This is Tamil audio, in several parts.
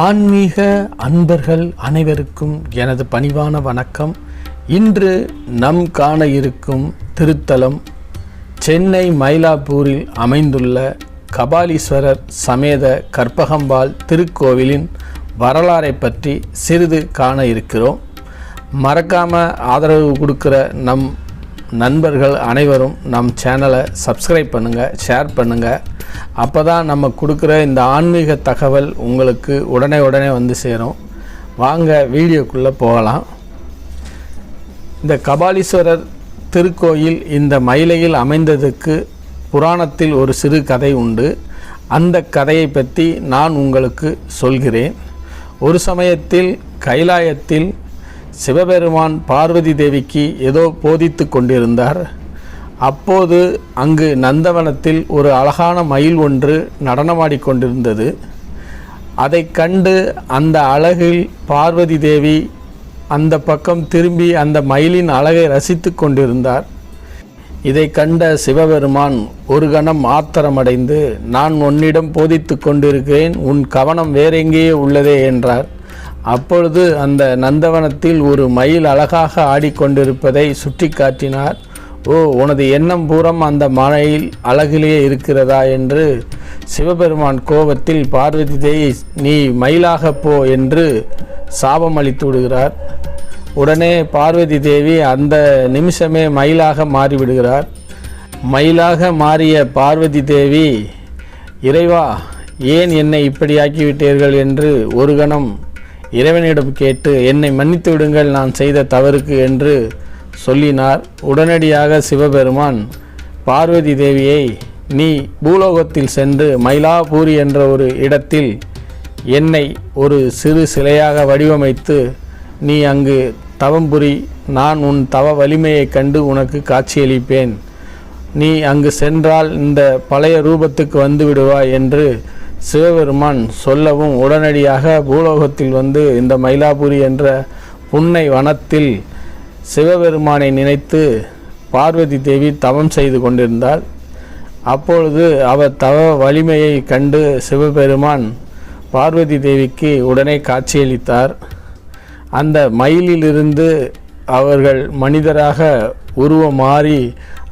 ஆன்மீக அன்பர்கள் அனைவருக்கும் எனது பணிவான வணக்கம். இன்று நம் காண இருக்கும் திருத்தலம் சென்னை மயிலாப்பூரில் அமைந்துள்ள கபாலீஸ்வரர் சமேத கற்பகம்பாள் திருக்கோவிலின் வரலாறை பற்றி சிறிது காண இருக்கிறோம். மறக்காமல் ஆதரவு கொடுக்குற நம் நண்பர்கள் அனைவரும் நம் சேனலை சப்ஸ்கிரைப் பண்ணுங்கள் ஷேர் பண்ணுங்கள் அப்போ தான் நம்ம கொடுக்குற இந்த ஆன்மீக தகவல் உங்களுக்கு உடனே உடனே வந்து சேரும். வாங்க வீடியோக்குள்ளே போகலாம். இந்த கபாலீஸ்வரர் திருக்கோயில் இந்த மயிலையில் அமைந்ததுக்கு புராணத்தில் ஒரு சிறு கதை உண்டு. அந்த கதையை பற்றி நான் உங்களுக்கு சொல்கிறேன். ஒரு சமயத்தில் கைலாயத்தில் சிவபெருமான் பார்வதி தேவிக்கு ஏதோ போதித்து கொண்டிருந்தார். அப்போது அங்கு நந்தவனத்தில் ஒரு அழகான மயில் ஒன்று நடனமாடிக் கொண்டிருந்தது. அதைக் கண்டு அந்த அழகில் பார்வதி தேவி அந்த பக்கம் திரும்பி அந்த மயிலின் அழகை ரசித்து கொண்டிருந்தார். இதை கண்ட சிவபெருமான் ஒரு கணம் ஆத்திரமடைந்து நான் உன்னிடம் போதித்து கொண்டிருக்கிறேன் உன் கவனம் வேறெங்கேயே உள்ளதே என்றார். அப்பொழுது அந்த நந்தவனத்தில் ஒரு மயில் அழகாக ஆடிக்கொண்டிருப்பதை சுட்டி காட்டினார் ஓ உனது எண்ணம் பூரம் அந்த மலையில் அழகிலேயே இருக்கிறதா? என்று சிவபெருமான் கோபத்தில் பார்வதி தேவி நீ மயிலாக போ என்று சாபம் அளித்து விடுகிறார். உடனே பார்வதி தேவி அந்த நிமிஷமே மயிலாக மாறிவிடுகிறார். மயிலாக மாறிய பார்வதி தேவி இறைவா ஏன் என்னை இப்படி ஆக்கிவிட்டீர்கள்? என்று ஒரு கணம் இறைவனிடம் கேட்டு என்னை மன்னித்து விடுங்கள் நான் செய்த தவறுக்கு என்று சொல்லினார். உடனடியாக சிவபெருமான் பார்வதி தேவியை நீ பூலோகத்தில் சென்று மயிலாபூரி என்ற ஒரு இடத்தில் என்னை ஒரு சிறு சிலையாக வடிவமைத்து நீ அங்கு தவம்புரி நான் உன் தவ வலிமையைக் கண்டு உனக்கு காட்சியளிப்பேன். நீ அங்கு சென்றால் இந்த பழைய ரூபத்துக்கு வந்து விடுவாய் என்று சிவபெருமான் சொல்லவும் உடனடியாக பூலோகத்தில் வந்து இந்த மயிலாபுரி என்ற புன்னை வனத்தில் சிவபெருமானை நினைத்து பார்வதி தேவி தவம் செய்து கொண்டிருந்தாள். அப்பொழுது அவர் தவ வலிமையை கண்டு சிவபெருமான் பார்வதி தேவிக்கு உடனே காட்சியளித்தார். அந்த மயிலிலிருந்து அவர்கள் மனிதராக உருவம் மாறி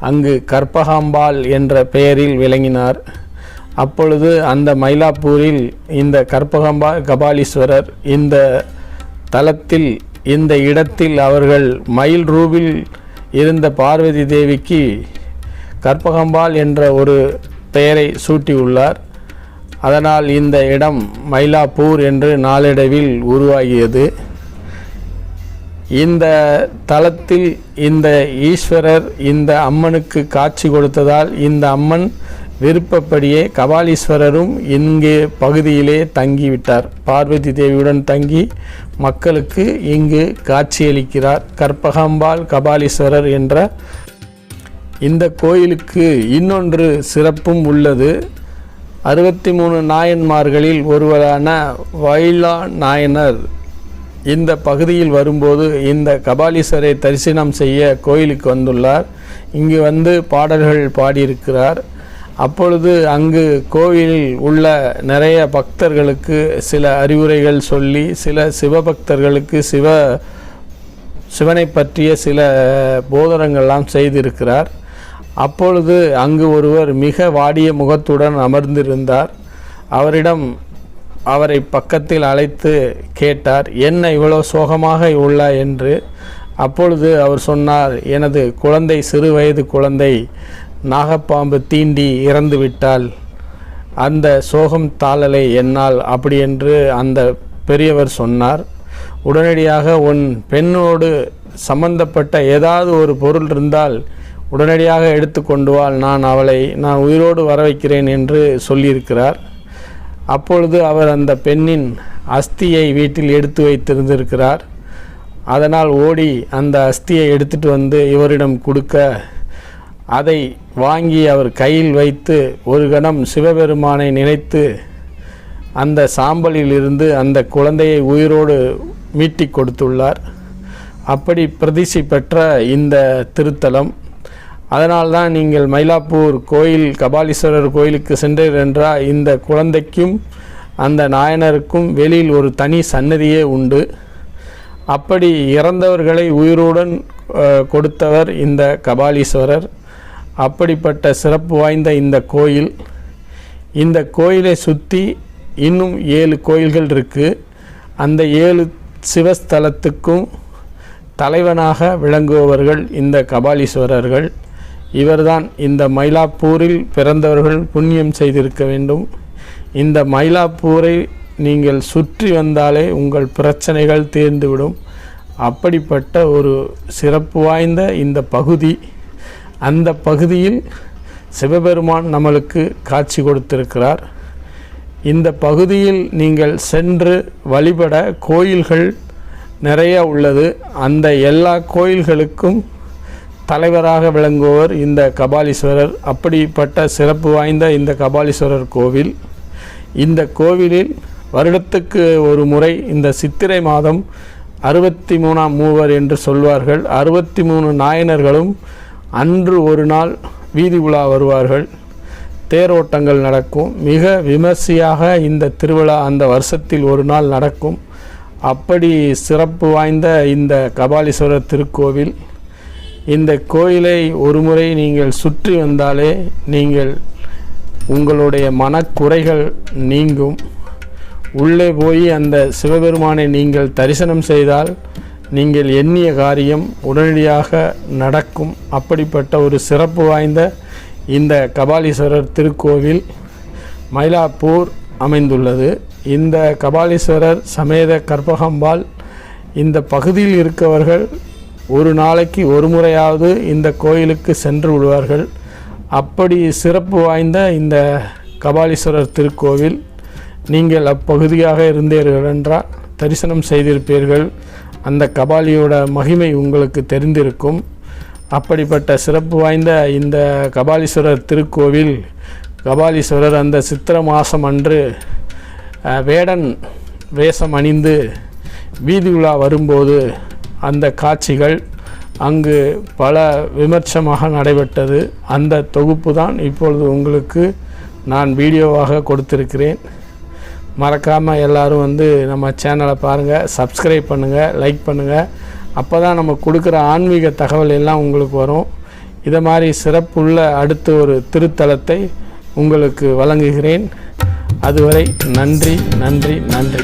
அங்கு கற்பகாம்பாள் என்ற பெயரில் விளங்கினார். அப்பொழுது அந்த மயிலாப்பூரில் இந்த கற்பகம்பா கபாலீஸ்வரர் இந்த தலத்தில் இந்த இடத்தில் அவர்கள் மயில் ரூபில் இருந்த பார்வதி தேவிக்கு கற்பகம்பாள் என்ற ஒரு பெயரை சூட்டியுள்ளார். அதனால் இந்த இடம் மயிலாப்பூர் என்று நாளடைவில் உருவாகியது. இந்த தலத்தில் இந்த ஈஸ்வரர் இந்த அம்மனுக்கு காட்சி கொடுத்ததால் இந்த அம்மன் விருப்பப்படியே கபாலீஸ்வரரும் இங்கே பகுதியிலே தங்கிவிட்டார். பார்வதி தேவியுடன் தங்கி மக்களுக்கு இங்கு காட்சியளிக்கிறார். கற்பகாம்பாள் கபாலீஸ்வரர் என்ற இந்த கோயிலுக்கு இன்னொன்று சிறப்பும் உள்ளது. அறுபத்தி மூணு நாயன்மார்களில் ஒருவரான வைலா நாயனர் இந்த பகுதியில் வரும்போது இந்த கபாலீஸ்வரை தரிசனம் செய்ய கோயிலுக்கு வந்துள்ளார். இங்கு வந்து பாடல்கள் பாடியிருக்கிறார். அப்பொழுது அங்கு கோவிலில் உள்ள நிறைய பக்தர்களுக்கு சில அறிவுரைகள் சொல்லி சில சிவபக்தர்களுக்கு சிவ சிவனை பற்றிய சில போதனங்கள்லாம் செய்திருக்கிறார். அப்பொழுது அங்கு ஒருவர் மிக வாடிய முகத்துடன் அமர்ந்திருந்தார். அவரிடம் அவரை பக்கத்தில் அழைத்து கேட்டார் என்ன இவ்வளோ சோகமாக உள்ள? என்று. அப்பொழுது அவர் சொன்னார் எனது குழந்தை சிறு வயது குழந்தை நாகப்பாம்பு தீண்டி இறந்து விட்டால் அந்த சோகம் தாளலை என்னால் அப்படி என்று அந்த பெரியவர் சொன்னார். உடனடியாக உன் பெண்ணோடு சம்பந்தப்பட்ட ஏதாவது ஒரு பொருள் இருந்தால் உடனடியாக எடுத்து கொண்டு வாள். நான் அவளை நான் உயிரோடு வர வைக்கிறேன் என்று சொல்லியிருக்கிறார். அப்பொழுது அவர் அந்த பெண்ணின் அஸ்தியை வீட்டில் எடுத்து வைத்திருந்திருக்கிறார். அதனால் ஓடி அந்த அஸ்தியை எடுத்துட்டு வந்து இவரிடம் கொடுக்க அதை வாங்கி அவர் கையில் வைத்து ஒரு கணம் சிவபெருமானை நினைத்து அந்த சாம்பலில் இருந்து அந்த குழந்தையை உயிரோடு மீட்டி கொடுத்துள்ளார். அப்படி பிரதிஷ்டை பெற்ற இந்த திருத்தலம் அதனால்தான் நீங்கள் மயிலாப்பூர் கோயில் கபாலீஸ்வரர் கோயிலுக்கு சென்றீர் என்றால் இந்த குழந்தைக்கும் அந்த நாயனருக்கும் வெளியில் ஒரு தனி சன்னதியே உண்டு. அப்படி இறந்தவர்களை உயிருடன் கொடுத்தவர் இந்த கபாலீஸ்வரர். அப்படிப்பட்ட சிறப்பு வாய்ந்த இந்த கோயில். இந்த கோயிலை சுற்றி இன்னும் ஏழு கோயில்கள் இருக்குது அந்த ஏழு சிவஸ்தலத்துக்கும் தலைவனாக விளங்குபவர்கள் இந்த கபாலீஸ்வரர்கள். இவர்தான் இந்த மயிலாப்பூரில் பிறந்தவர்கள் புண்ணியம் செய்திருக்க வேண்டும். இந்த மயிலாப்பூரை நீங்கள் சுற்றி வந்தாலே உங்கள் பிரச்சனைகள் தீர்ந்துவிடும். அப்படிப்பட்ட ஒரு சிறப்பு வாய்ந்த இந்த பகுதி. அந்த பகுதியில் சிவபெருமான் நம்மளுக்கு காட்சி கொடுத்திருக்கிறார். இந்த பகுதியில் நீங்கள் சென்று வழிபட கோயில்கள் நிறைய உள்ளது. அந்த எல்லா கோயில்களுக்கும் தலைவராக விளங்குவர் இந்த கபாலீஸ்வரர். அப்படிப்பட்ட சிறப்பு வாய்ந்த இந்த கபாலீஸ்வரர் கோவில். இந்த கோவிலில் வருடத்துக்கு ஒரு முறை இந்த சித்திரை மாதம் அறுபத்தி மூணாம் மூவர் என்று சொல்வார்கள். அறுபத்தி மூணு நாயனர்களும் அன்று ஒரு நாள் வீதி உலா வருவார்கள். தேரோட்டங்கள் நடக்கும். மிக விமர்சையாக இந்த திருவிழா அந்த வருஷத்தில் ஒரு நாள் நடக்கும். அப்படி சிறப்பு வாய்ந்த இந்த கபாலீஸ்வரர் திருக்கோவில். இந்த கோயிலை ஒருமுறை நீங்கள் சுற்றி வந்தாலே நீங்கள் உங்களுடைய மனக்குறைகள் நீங்கும். உள்ளே போய் அந்த சிவபெருமானை நீங்கள் தரிசனம் செய்தால் நீங்கள் எண்ணிய காரியம் உடனடியாக நடக்கும். அப்படிப்பட்ட ஒரு சிறப்பு வாய்ந்த இந்த கபாலீஸ்வரர் திருக்கோவில் மயிலாப்பூர் அமைந்துள்ளது. இந்த கபாலீஸ்வரர் சமேத கற்பகம்பால் இந்த பகுதியில் இருக்கவர்கள் ஒரு நாளைக்கு ஒரு முறையாவது இந்த கோயிலுக்கு சென்று விடுவார்கள். அப்படி சிறப்பு வாய்ந்த இந்த கபாலீஸ்வரர் திருக்கோவில் நீங்கள் அப்பகுதியாக இருந்தீர்கள் என்றால் தரிசனம் செய்திருப்பீர்கள். அந்த கபாலியோட மகிமை உங்களுக்கு தெரிந்திருக்கும். அப்படிப்பட்ட சிறப்பு வாய்ந்த இந்த கபாலீஸ்வரர் திருக்கோவில் கபாலீஸ்வரர் அந்த சித்திர மாதம் அன்று வேடன் வேஷம் அணிந்து வீதி உலா வரும்போது அந்த காட்சிகள் அங்கு பல விமர்சமாக நடைபெற்றது. அந்த தொகுப்பு தான் இப்பொழுது உங்களுக்கு நான் வீடியோவாக கொடுத்திருக்கிறேன். மறக்காமல் எல்லாரும் வந்து நம்ம சேனலை பாருங்கள் சப்ஸ்கிரைப் பண்ணுங்கள் லைக் பண்ணுங்கள் அப்போ தான் நம்ம கொடுக்குற ஆன்மீக தகவல் எல்லாம் உங்களுக்கு வரும். இதை மாதிரி சிறப்புள்ள அடுத்த ஒரு திருத்தலத்தை உங்களுக்கு வழங்குகிறேன். அதுவரை நன்றி நன்றி நன்றி.